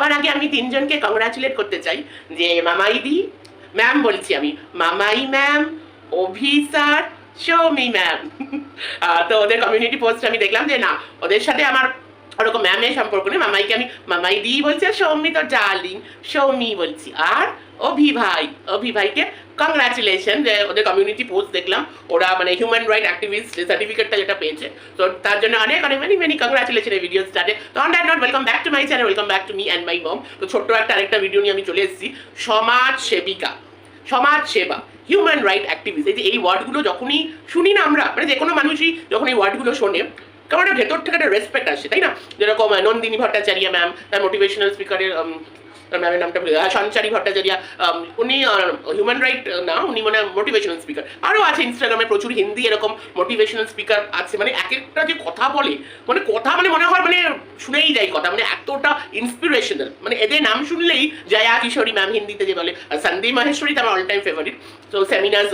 সবার আগে আমি তিনজনকে কংগ্রাচুলেট করতে চাই যে মামাইদি ম্যাম বলছি আমি, Mamai ma'am Abhi sir Soumi ma'am তো ওদের কমিউনিটি পোস্ট আমি দেখলাম যে না, ওদের সাথে আমার ওরকম ম্যামের সম্পর্ক নেই, মামাইকে আমি, মামাই দি বলছি আর সৌমি তো ডার্লিং সৌমি বলছি। আর অভি ভাই অভি ভাইকে কংগ্রাচুলেশন যে ওদের কমিউনিটি পোস্ট দেখলাম। ওরা মানে হিউম্যান রাইট অ্যাক্টিভিস্ট সার্টিফিকেটটা যেটা পেয়েছে। তো তার জন্য অনেক অনেক মেনি মেনি কংগ্রাচুলেশন এই ভিডিও স্টার্টে তো on that note welcome back to my channel welcome back to me and my mom তো ছোট্ট একটা আরেকটা ভিডিও নিয়ে আমি চলে এসেছি। সমাজ সেবিকা। সমাজ সেবা। হিউম্যান রাইট অ্যাক্টিভিস্ট এই যে এই ওয়ার্ডগুলো যখনই শুনি না আমরা মানে যে কোনো মানুষই যখন এই ওয়ার্ডগুলো শোনে কারণ ভেতর থেকে একটা রেসপেক্ট আসে, তাই না? যেরকম নন্দিনী ভট্টাচার্য ম্যাম তার মোটিভেশনাল স্পিকারের ম্যামের নামটা ভুলে গেছি। সঞ্চারী ভট্টাচার্য উনি হিউম্যান রাইট না, উনি মানে মোটিভেশনাল স্পিকার আরও আছে ইনস্টাগ্রামে প্রচুর হিন্দি এরকম মোটিভেশনাল স্পিকার আছে। মানে এক একটা যে কথা বলে মানে কথা মানে মনে হয় মানে শুনেই যায় কথা। মানে এতটা ইন্সপিরেশনাল মানে এদের নাম শুনলেই জয়া কিশোরী ম্যাম হিন্দিতে যে বলে সন্দীপ মাহেশ্বরী তো আমার অল টাইম ফেভারিট তো সেমিনার্স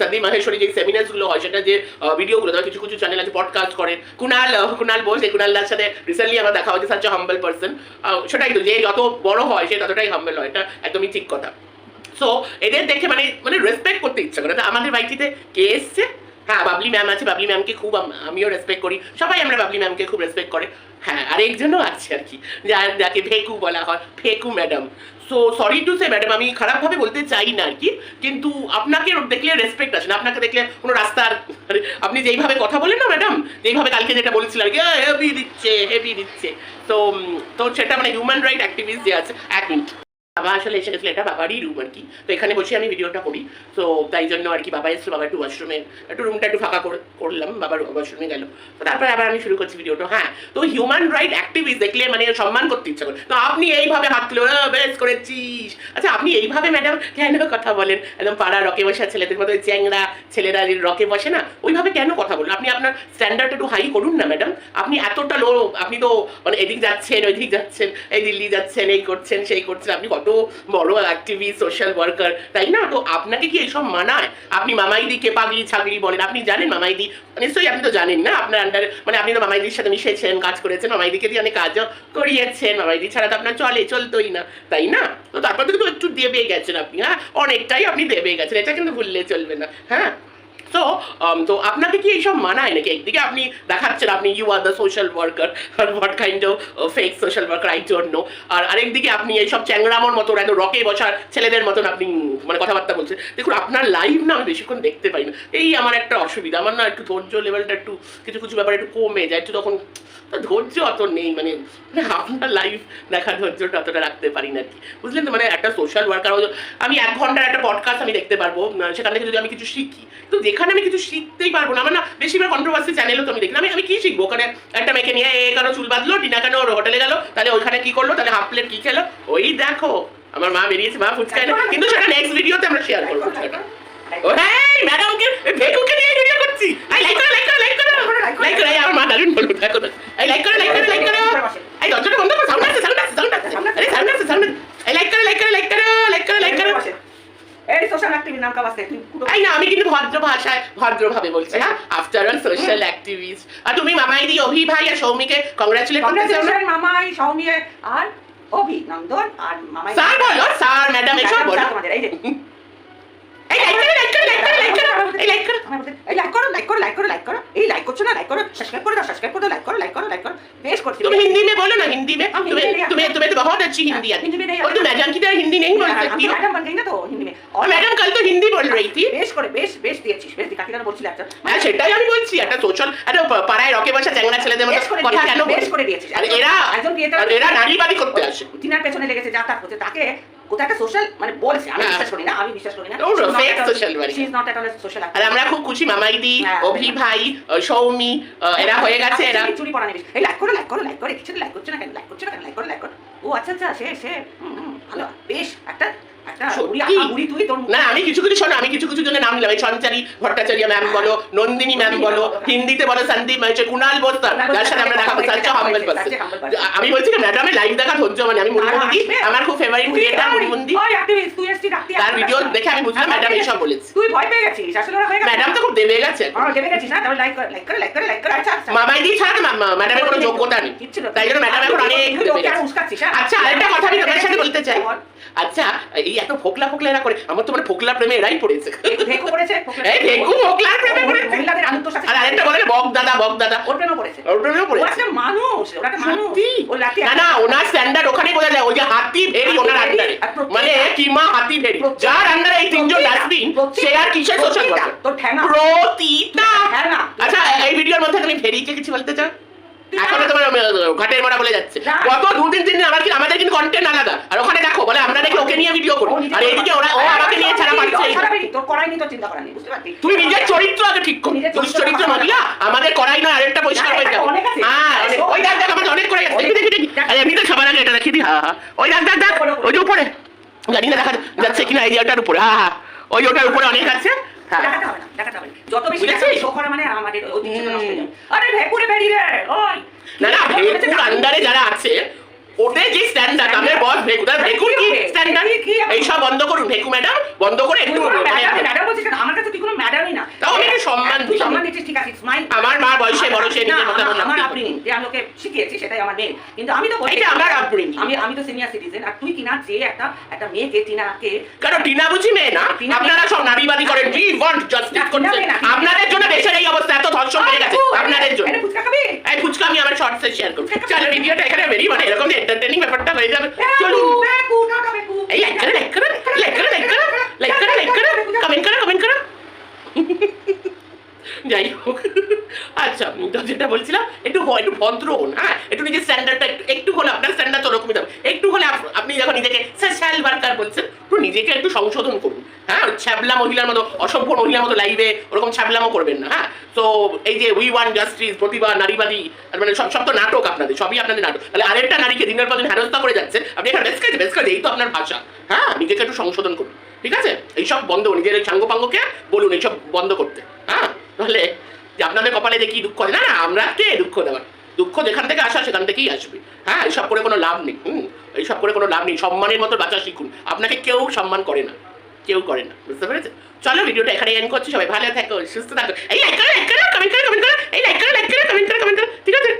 সন্দীপ মাহেশ্বরী যে সেমিনার্সগুলো হয়, সেটা যে ভিডিওগুলো ধর কিছু কিছু চ্যানেল আছে পডকাস্ট করে। কুনাল কুনাল বোস, এই কুনাল দার সাথে রিসেন্টলি আমার দেখা হচ্ছে সাচ হাম্বল পার্সন সেটাই তো, যে যত বড় হয়, সে ততটাই হাম্বেল হয় এটা একদমই ঠিক কথা। সো এদের দেখে মানে মানে রেসপেক্ট করতে ইচ্ছা করে। আমাদের বাইকটিতে কে এসছে? হ্যাঁ বাবলি ম্যাম আছে বাবলি ম্যামকে খুব আমিও রেসপেক্ট করি। সবাই আমরা বাবলি ম্যামকে খুব রেসপেক্ট করে। হ্যাঁ আরেকজনও আছে আর কি যার যাকে ভেকু বলা হয়। Feku madam so sorry to say madam আমি খারাপভাবে বলতে চাই না আর কি, কিন্তু আপনাকে দেখলে রেসপেক্ট আছে না। আপনাকে দেখলে কোনো রাস্তার মানে আপনি যেইভাবে কথা বলেন না ম্যাডাম যেইভাবে কালকে যেটা বলেছিলেন আর কি হেভি দিচ্ছে হেভি দিচ্ছে। তো তো সেটা মানে হিউম্যান রাইট অ্যাক্টিভিস্ট যে আছে, এক মিনিট বাবা আসলে এসে গেছিল এটা বাবারই রুম আর কি। তো এখানে বসে আমি ভিডিওটা করি। তো তাই জন্য আর কি বাবা এসেছিল বাবা একটু ওয়াশরুমে একটু রুমটা একটু ফাঁকা করলাম বাবার ওয়াশরুমে গেল। তো তারপরে আবার আমি শুরু করছি ভিডিওটা হ্যাঁ তো হিউম্যান রাইট অ্যাক্টিভিস্ট দেখলে মানে সম্মান করতে ইচ্ছা করে। তো আপনি এইভাবে হাত তুলে "আহ, বেশ করেছিস। আচ্ছা আপনি এইভাবে ম্যাডাম কেন কথা বলেন? একদম পাড়া রকে বসা ছেলেদের মতো ওই চ্যাংরা ছেলেরা রকে বসে না ওইভাবে কেন কথা বলেন আপনি আপনার স্ট্যান্ডার্ড একটু হাই করুন না ম্যাডাম আপনি এতটা লো আপনি তো মানে এদিক যাচ্ছেন, ওইদিক যাচ্ছেন, এই দিল্লি যাচ্ছেন, এই করছেন, সেই করছেন। আপনি কত বড় অ্যাক্টিভিস্ট সোশ্যাল ওয়ার্কার তাই না? তো আপনাকে কি এইসব মানায়? আপনি মামাইদিকে পাগলি ছাগলি বলেন। আপনি জানেন মামাইদি? নিশ্চয়ই আপনি তো জানেন না আপনার আন্ডার মানে আপনি তো মামাইদির সাথে মিশেছেন, কাজ করেছেন, মামাইদিকে দিয়ে অনেক কাজও করিয়েছেন। মামাইদি ছাড়া তো আপনার চলে, চলতোই না, তাই না? তো তারপর তো একটু দেবে গেছেন আপনি হ্যাঁ? অনেকটাই আপনি দেবে গেছেন, এটা কিন্তু ভুললে চলবে না হ্যাঁ? তো তো আপনাকে কি এইসব মানায় নাকি? একদিকে আপনি দেখাচ্ছেন, আপনি you are the social worker what kind of fake social worker I know আর আরেকদিকে আপনি এইসব চ্যাংরামোর মতো একদম রকে বসার ছেলেদের মতন আপনি মানে কথাবার্তা বলছেন। দেখুন, আপনার লাইভ না আমি বেশিক্ষণ দেখতে পাই না। এই আমার একটা অসুবিধা, আমার না একটু ধৈর্য লেভেলটা একটু, কিছু কিছু ব্যাপার একটু কমে যায়, একটু তখন ধৈর্য অত নেই মানে মানে আপনার লাইফ দেখার ধৈর্যটা অতটা রাখতে পারি না কি। বুঝলেন তো? মানে একটা সোশ্যাল ওয়ার্কার আমি এক ঘণ্টার একটা পডকাস্ট আমি দেখতে পারব সেখান থেকে যদি আমি কিছু শিখি তো যেখানে আমি কিছু শিখতেই পারব না। আমার না বেশিরভাগ কন্ট্রোভার্সি চ্যানেলও তো আমি দেখি আমি আমি কি শিখব? ওখানে একটা মেয়েকে নিয়ে এ কেন চুল বাঁধলো টিনা কেন ওর হোটেলে গেল তাহলে ওইখানে কি করল তাহলে হাফ প্লেট কি খেলো? ওই দেখো আমার মা বেরিয়েছে মা ফুচকা এনে কিন্তু সেটা নেক্সট ভিডিওতে আমরা শেয়ার করব। ফুচকাটা ও হ্যাঁ ম্যাডামকে ভেকুকে নিয়ে ভিডিও করছি। আই লাইক করো লাইক করো লাইক করো। লাইক করো আমার মা দারুণ বলব দেখো এই লাইক করো লাইক করো লাইক করো। এই দরজাটা বন্ধ করো সাউন্ড আসছে সাউন্ড আসছে সাউন্ড আসছে আরে সাউন্ড আসছে সাউন্ড এই লাইক করো লাইক করো লাইক করো লাইক করো লাইক করো এই সোশ্যাল তুই না? আমি কিন্তু ভদ্র ভাষায় ভদ্রভাবে বলছি হ্যাঁ? আফটার অল সোশ্যাল অ্যাক্টিভিস্ট আর তুমি মামাইদি অভি ভাই আর সৌমিকে কংগ্রাচুলেট করতে চাও না? মামাই সৌমি আর অভিনন্দন আর মামাই। স্যার বলো স্যার ম্যাডাম এসব বলো। তোমাদের এই লাইক করো লাইক করো লাইক করো লাইক করো এই লাইক করো আমার বলতে, এই লাইক করো লাইক করো লাইক করো লাইক করো এই লাইক করছো না লাইক করো সাবস্ক্রাইব করে দাও সাবস্ক্রাইব করে দাও লাইক করো লাইক করো লাইক করো বেশ করছি तुम हिंदी में बोलो ना हिंदी में हम तुम्हें हिंदी में- तुम्हें तुम्हें तो बहुत अच्छी हिंदी आती हिंदी में नहीं और तुम मैडम की तरह हिंदी नहीं बोल सकती हो मैडम बन गई ना तो हिंदी में और मैडम कल तो हिंदी बोल रही थी বেশ করে বেশ বেশ দিয়েছিস বেশ কাকি কেন বলছিলি একটা হ্যাঁ সেটাই আমি বলছি একটা সোশ্যাল একটা প- পাড়ায় রকে বসা চ্যাংড়া ছেলেদের মতো বেশ করে কথা দিয়েছিস, কেন বেশ বলছো? করে দিয়েছিস আর এরা একজন creator- আর এরা নারীবাদী করতে আসে তিনার পেছনে লেগেছে যা তার হচ্ছে তাকে কোথাও একটা সোশ্যাল মানে বলছে আমি হ্যাঁ। বিশ্বাস করি না আমি বিশ্বাস করি না। No, no, fake social worker. She is not at all social আর আমরা খুব খুশি মামাইদি হ্যাঁ। অভি ভাই সৌমি এরা হয়ে গেছে এরা চুরি পড়া নিবিস এই লাইক করো লাইক করো লাইক করো কিছু লাইক করছ না কেন? লাইক করছ না কেন? লাইক করো লাইক করো। ও আচ্ছা আচ্ছা সে সে ভালো। বেশ একটা না আমি কিছু কিছু শোনো আমি কিছু কিছু জনের নাম নিলাম। এই সঞ্চারী ভট্টাচার্য ম্যাম বলো নন্দিনী ম্যাম বলো হিন্দিতে বলো সন্দীপ হয়েছে কুণাল বোস্তার যার সাথে আমরা দেখা আচ্ছা হাম্বল পাচ্ছে আমি বলছি কি ম্যাডামে লাইভ দেখার ধৈর্য মানে আমি মুড়িমুন্দি আমার খুব ফেভারিট ক্রিয়েটার রাখতে তার ভিডিও দেখে আমি বুঝলাম ম্যাডাম এইসব বলেছে। তুই ভয় পেয়ে গেছিস আসলে ওরা হয়ে গেছে। ম্যাডাম তো খুব দেবে গেছে দেবে গেছিস না? তবে লাইক করে লাইক করে লাইক করে লাইক করে আচ্ছা আচ্ছা। মামাই দিয়ে ছাড়া ম্যাডামের কোনো যোগ্যতা নেই। তাই জন্য ম্যাডাম এখন অনেক তুই দেবে ওকে আর গেছে। উস্কাচ্ছিস, হ্যাঁ? আচ্ছা চাই। আচ্ছা এই এত ফোকলা ফোকলা এরা করে আমার তো মানে ফোকলা প্রেমে এরাই পড়েছে। ভেকু পড়েছে? এই ভেকু ফোকলার প্রেমে পড়েছে। মহিলাদের আনন্দ সাথে আর আরেকটা বলে বক দাদা বক দাদা ওর প্রেমে পড়েছে। ওর প্রেমেও ও পড়েছে। মানুষ? ও না না ওনার স্ট্যান্ডার্ড বোঝা যায়। ওই যে হাতি ভেরি ওনার আন্ডারে মানে কিমা হাতি যার আন্ডারে এই তিনজন ডাস্টবিন সে আর কিসের সোশ্যাল ঠ্যাঙা। প্রতিটা আচ্ছা এই ভিডিওর মধ্যে তুমি ভেরিকে কিছু বলতে চাও? এখন না। তোমার ঘাটের মারা বলে যাচ্ছে। না। গত দু তিন দিন আমার কি আমাদের কিন্তু কন্টেন্ট আলাদা। আর ওখানে দেখো বলে আমরা নাকি ওকে নিয়ে ভিডিও করি আর এইদিকে ওরা ও আমাকে নিয়ে ছাড়া পাচ্ছে তোর করাই নিয়ে তোর চিন্তা বুঝতে পারছিস তুমি নিজের চরিত্র আগে ঠিক করো। চরিত্র আমাদের করাই নয় আরেকটা পরিষ্কার হয়ে হ্যাঁ। ওই দেখ দেখ আমাদের অনেক করে গেছে। দেখি দেখি আরে এমনি তো সবার আগে এটা দি হ্যাঁ হ্যাঁ। ওই। ওই যে উপরে। জানি না দেখা যাচ্ছে কিনা এই যে ওটার উপরে। হ্যাঁ হ্যাঁ। ওই ওটার উপরে অনেক আছে। দেখাতে হবে না দেখাতে হবে যত বেশি শো করা মানে আমাদের ঐতিহ্যটা নষ্ট হয়ে যাবে। আরে ভেকুরে বেরিয়ে রে ওই! না না ভেকুর আন্ডারে যারা আছে ওদের যে স্ট্যান্ডার্ড আমাদের বস ভেকু তার ভেকুর কি স্ট্যান্ডার্ড কি- কি- বন্ধ করুন ভেকু ম্যাডাম বন্ধ করে একটু তুই কোনো ম্যাডাম ম্যাডাম বলছিস আমার কাছে তুই কোনো ম্যাডামই না। তাও আমি একটু সম্মান দিই। সম্মান দিচ্ছিস ঠিক আছে স্মাইল আমার মা বয়সে বড় সে নিজের মতো না, আমার লাগতে যে আমি ওকে শিখিয়েছি সেটাই আমার মেয়ে কিন্তু আমি তো বলছি এটা আমার upbringing। আমি আমি তো সিনিয়র সিটিজেন আর তুই কিনা যে একটা একটা মেয়েকে টিনাকে কারণ টিনা বুঝি মেয়ে না? আপনারা সব নারীবাদী করেন। উই ওয়ান্ট জাস্টিস করছেন মেয়ে না, টিনা আপনাদের জন্য দেশের এই অবস্থা এত ধর্ষণ হয়ে গেছে। আপনাদের জন্য। ফুচকা খাবি? এই ফুচকা আমি আমার শর্টসে শেয়ার করব। চলো ভিডিওটা এখানে বেরি মানে এরকম এন্টারটেইনিং ব্যাপারটা হয়ে যাবে চলুন লাইক করে লাইক করে লাইক করে লাইক করে লাইক করে লাইক করে কমেন্ট করে কমেন্ট করে যাই হোক আচ্ছা তো যেটা বলছিলাম একটু একটু ভদ্র হন হ্যাঁ একটু নিজের স্ট্যান্ডার্ডটা একটু হলে আপনার স্ট্যান্ডার্ড তো ওরকমই যাবে একটু হলে আপনি যখন নিজেকে সোশ্যাল ওয়ার্কার বলছেন নিজেকে একটু সংশোধন করুন। হ্যাঁ ছ্যাবলা মহিলার মতো, অসভ্য মহিলার মতো লাইভে ওরকম ছ্যাবলামও করবেন না হ্যাঁ? তো এই যে উই ওয়ান জাস্টিস প্রতিভা, নারীবাদী মানে সব সব তো নাটক আপনাদের, সবই আপনাদের নাটক। তাহলে আরেকটা নারীকে দিনের পর দিন হেনস্থা করে যাচ্ছে, আপনি এখানে বেশ কাজে বেশ কাজে এই তো আপনার ভাষা। হ্যাঁ নিজেকে একটু সংশোধন করুন, ঠিক আছে? এইসব বন্ধ, নিজের সাঙ্গপাঙ্গকে বলুন, এইসব বন্ধ করতে। হ্যাঁ তাহলে যে আপনাদের কপালে যে কি দুঃখ আছে না না, আমরা কে দুঃখ দেওয়ার? দুঃখ যেখান থেকে আসা সেখান থেকেই আসবে। হ্যাঁ এইসব করে কোনো লাভ নেই। হুম, এইসব করে কোনো লাভ নেই। সম্মানের মতো বাঁচা শিখুন। আপনাকে কেউ সম্মান করে না। কেউ করে না। বুঝতে পেরেছেন? চলো, ভিডিওটা এখানে এন করছি। সবাই ভালো থাকো, সুস্থ থাকো। এই লাইক করো লাইক করো কমেন্ট করো কমেন্ট করো। এই লাইক করো লাইক করো কমেন্ট করো কমেন্ট করো। ঠিক আছে?